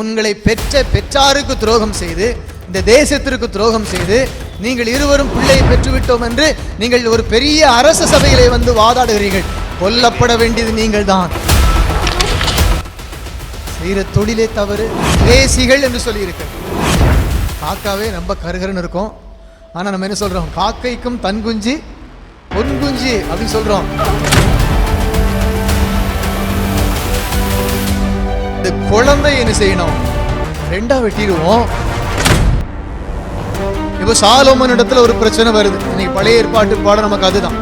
உங்களை பெற்ற பெற்றாருக்கு துரோகம் செய்து இந்த தேசத்திற்கு துரோகம் செய்து நீங்கள் இருவரும் பிள்ளையை பெற்றுவிட்டோம் என்று நீங்கள் ஒரு பெரிய அரச சபையிலே வந்து வாதாடுகிறீர்கள். கொல்லப்பட வேண்டியது நீங்கள் தான் செய்கிற தொழிலே தவறு தேசிகள் என்று சொல்லி காக்காவே ரொம்ப கருகருன்னு இருக்கும். ஆனால் நம்ம என்ன சொல்கிறோம் காக்கைக்கும் தன் குஞ்சு பொன் குஞ்சு அப்படின்னு சொல்கிறோம் இந்த குழந்தை என்ன செய்யணும்? ரெண்டா வெட்டிடுவோம். இப்போ சாலோமன் இடத்துல ஒரு பிரச்சனை வருது. இன்னைக்கு பழைய ஏற்பாட்டு பாடம் நமக்கு அதுதான்.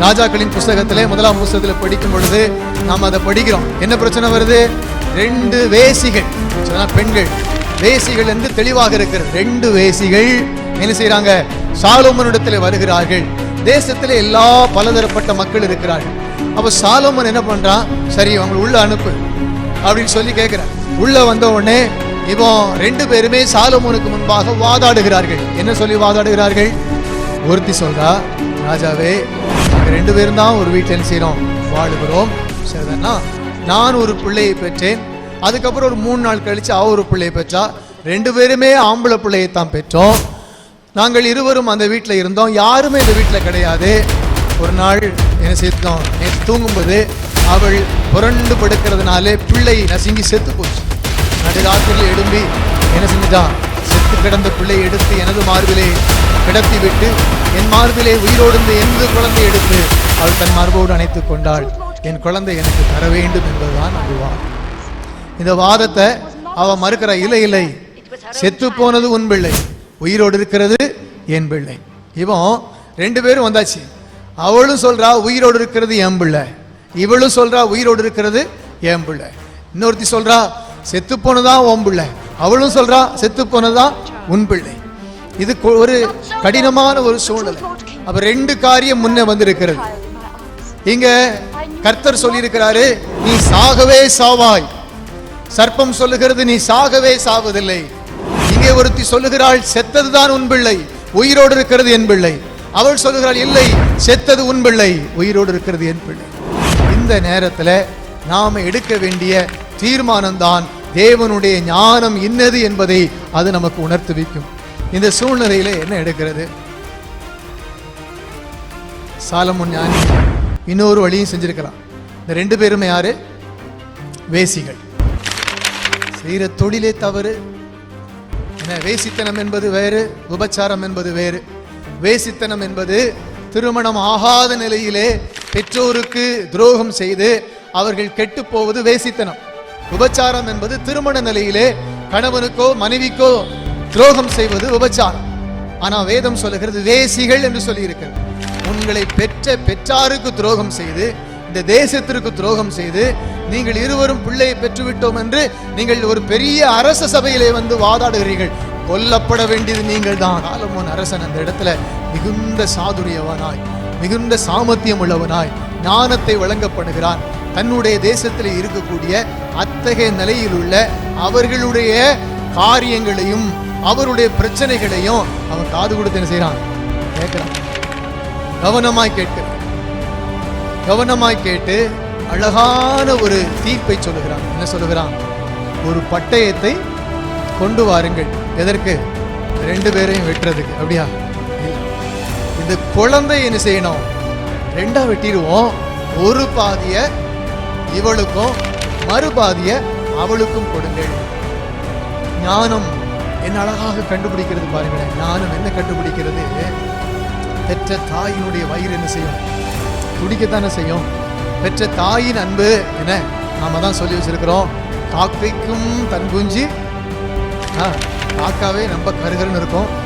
ராஜாக்களின் புஸ்தகத்திலே முதலாம் புஸ்தகத்தில் படிக்கும் பொழுது நாம் அதை படிக்கிறோம். என்ன பிரச்சனை வருது? ரெண்டு வேசிகள். சொன்னா பெண்கள். வேசிகள் என்று தெளிவாக இருக்கிறது. ரெண்டு வேசிகள் என்ன செய்றாங்க? சாலோமனிடத்தில் வருகிறார்கள். தேசத்தில் எல்லா பலதரப்பட்ட மக்கள் இருக்கிறார்கள். அப்ப சாலோமன் என்ன பண்றான்? சரி அவங்க உள்ள அனுப்பு. அப்படின்னு சொல்லி கேட்கிறார் உள்ள வந்த உடனே இப்போ ரெண்டு பேருமே சாலமோனுக்கு முன்பாக வாதாடுகிறார்கள். என்ன சொல்லி வாதாடுகிறார்கள்? ஒருத்தி சொல்றா ராஜாவே ரெண்டு பேரும் தான் ஒரு வீட்டில் செய்கிறோம் வாழுகிறோம். சரிதானா? நான் ஒரு பிள்ளையை பெற்றேன். அதுக்கப்புறம் ஒரு மூணு நாள் கழிச்சு அவ ஒரு பிள்ளையை பெற்றா. ரெண்டு பேருமே ஆம்பளை பிள்ளையை தான் பெற்றோம். நாங்கள் இருவரும் அந்த வீட்டில் இருந்தோம். யாருமே இந்த வீட்டில் கிடையாது. ஒரு நாள் என்ன செய்தோம்? நேற்று தூங்கும்போது அவள் புரண்டு படுக்கிறதுனாலே பிள்ளை நசுங்கி செத்து போச்சு. நடுராத்திரியில் எழும்பி என்ன செஞ்சுட்டான் செத்து கிடந்த பிள்ளை எடுத்து எனது மார்பிலே கிடத்தி விட்டு என் மார்பிலே உயிரோடு எனது குழந்தை எடுத்து அவள் தன் மார்போடு அணைத்து கொண்டாள். என் குழந்தை எனக்கு தர வேண்டும் என்பதுதான் அது வாதம். இந்த வாதத்தை அவள் மறுக்கிற இல்லை இல்லை செத்து போனது உன் பிள்ளை உயிரோடு இருக்கிறது என் பிள்ளை. இவன் ரெண்டு பேரும் வந்தாச்சு. அவளும் சொல்றா உயிரோடு இருக்கிறது என் பிள்ளை. இவளும் சொல்றா உயிரோடு இருக்கிறது என் பிள்ளை. இன்னொருத்தி சொல்றா செத்து போனதான் உன் பிள்ளை. அவளும் சொல்றா செத்து போனதான் உன் பிள்ளை. இது ஒரு கடினமான ஒரு சூழ்நிலை. அப்ப ரெண்டு காரியம் முன்ன வந்திருக்கிறது. இங்க கர்த்தர் சொல்லியிருக்கிறாரு நீ சாகவே சாவாய். சர்ப்பம் சொல்லுகிறது நீ சாகவே சாவதில்லை. இங்கே ஒருத்தி சொல்லுகிறாள் செத்ததுதான் உன் பிள்ளை உயிரோடு இருக்கிறது என் பிள்ளை. அவள் சொல்லுகிறாள் இல்லை செத்தது உன் பிள்ளை உயிரோடு இருக்கிறது என் பிள்ளை. இந்த நேரத்தில் நாம் எடுக்க வேண்டிய தீர்மானம்தான் தேவனுடைய ஞானம் இன்னது என்பதை அது நமக்கு உணர்த்துவிக்கும் இந்த சூழ்நிலையில் என்ன எடுக்கிறது? சாலமுன் ஞானி இன்னொரு வழியும் செஞ்சிருக்கலாம். இந்த ரெண்டு பேருமே யாரு? வேசிகள். செய்கிற தொழிலே தவறு. என்ன வேசித்தனம் என்பது வேறு உபச்சாரம் என்பது வேறு. வேசித்தனம் என்பது திருமணம் ஆகாத நிலையிலே பெற்றோருக்கு துரோகம் செய்து அவர்கள் கெட்டு போவது வேசித்தனம். உபச்சாரம் என்பது திருமண நிலையிலே கணவனுக்கோ மனைவிக்கோ துரோகம் செய்வது உபச்சாரம். ஆனா வேதம் சொல்லுகிறது வேசிகள் என்று சொல்லி இருக்கிறது உங்களை பெற்ற பெற்றாருக்கு துரோகம் செய்து இந்த தேசத்திற்கு துரோகம் செய்து நீங்கள் இருவரும் பிள்ளையை பெற்றுவிட்டோம் என்று நீங்கள் ஒரு பெரிய அரச சபையிலே வந்து வாதாடுகிறீர்கள். கொல்லப்பட வேண்டியது நீங்கள் தான் ஆலமோன் அரசன் அந்த இடத்துல மிகுந்த சாதுரியவனாய். மிகுந்த சாமர்த்தியம் உள்ளவனாய் ஞானத்தை வழங்கப்படுகிறான். தன்னுடைய தேசத்தில் இருக்கக்கூடிய அத்தகைய நிலையில் உள்ள அவர்களுடைய காரியங்களையும் அவருடைய பிரச்சனைகளையும் அவன் காது கொடுத்து என்ன செய்யறான் கேட்கிறான். கவனமாய் கேட்கிறான் கவனமாய் கேட்டு அழகான ஒரு தீர்ப்பை சொல்லுகிறான். என்ன சொல்லுகிறான்? ஒரு பட்டயத்தை கொண்டு வாருங்கள். எதற்கு? ரெண்டு பேரையும் வெட்டுறதுக்கு. அப்படியா? இந்த குழந்தை என்ன செய்யணும்? ரெண்டா வெட்டிடுவோம். ஒரு பாதிய இவளுக்கும் மறுபாதிய அவளுக்கும் கொடுங்கள். ஞானம் என்ன அழகாக கண்டுபிடிக்கிறது பாருங்களேன். ஞானம் என்ன கண்டுபிடிக்கிறது? பெற்ற தாயினுடைய வயிறு என்ன செய்யும்? துடிக்கத்தானே செய்யும். பெற்ற தாயின் அன்பு என்ன? நாம தான் சொல்லி வச்சிருக்கிறோம். காக்கைக்கும் தன் குஞ்சு. ஆ, காக்காவே ரொம்ப கருகருன்னு இருக்கும்.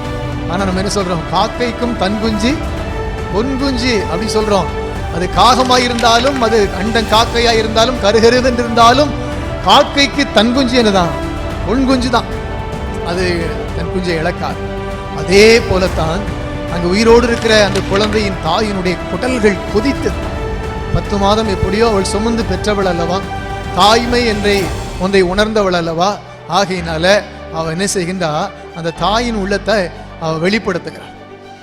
ஆனால் நம்ம என்ன சொல்கிறோம் காக்கைக்கும் தன் குஞ்சு பொன் குஞ்சு அப்படி சொல்கிறோம் அது காகமாய் இருந்தாலும் அது அண்டன் காக்கையாக இருந்தாலும் கருகருதுன்னு இருந்தாலும் காக்கைக்கு தன் குஞ்சு என்னதான்? பொன் குஞ்சு தான் அது தன் குஞ்சை இழக்காது. அதே போலத்தான் அங்கே உயிரோடு இருக்கிற அந்த குழந்தையின் தாயினுடைய குடல்கள் கொதித்தது. பத்து மாதம் எப்படியோ அவள் சுமந்து பெற்றவள் அல்லவா? தாய்மை என்றே ஒன்றை உணர்ந்தவள் அல்லவா? ஆகையினால அவள் என்ன செய்கின்றா? அந்த தாயின் உள்ளத்தை அவன் வெளிப்படுத்துகிறாள்.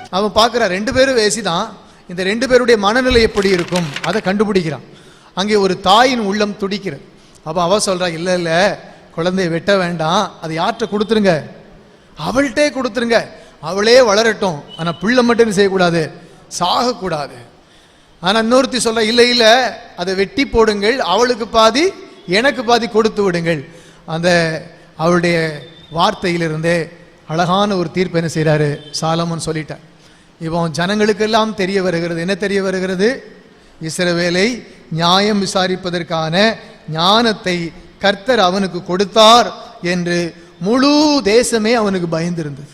அவன் பார்க்குறான் ரெண்டு பேரும் வேசிதான். இந்த ரெண்டு பேருடைய மனநிலை எப்படி இருக்கும்? அதை கண்டுபிடிக்கிறான். அங்கே ஒரு தாயின் உள்ளம் துடிக்கிறது. அப்போ அவ சொல்கிறா இல்லை இல்லை குழந்தையை வெட்ட வேண்டாம். அதை யார்கிட்ட கொடுத்துருங்க? அவள்கிட்டே கொடுத்துருங்க. அவளே வளரட்டும். ஆனால் பிள்ளை மட்டும் செய்யக்கூடாது? சாகக்கூடாது. ஆனால் இன்னொருத்தி சொல்ல இல்லை இல்லை அதை வெட்டி போடுங்கள். அவளுக்கு பாதி எனக்கு பாதி கொடுத்து விடுங்கள். அந்த அவளுடைய வார்த்தையிலிருந்தே அழகான ஒரு தீர்ப்பு என்ன செய்கிறாரு சாலமன் சொல்லிட்டார். இப்போ ஜனங்களுக்கெல்லாம் தெரிய வருகிறது. என்ன தெரிய வருகிறது? இஸ்ரவேலை நியாயம் விசாரிப்பதற்கான ஞானத்தை கர்த்தர் அவனுக்கு கொடுத்தார் என்று முழு தேசமே அவனுக்கு பயந்திருந்தது.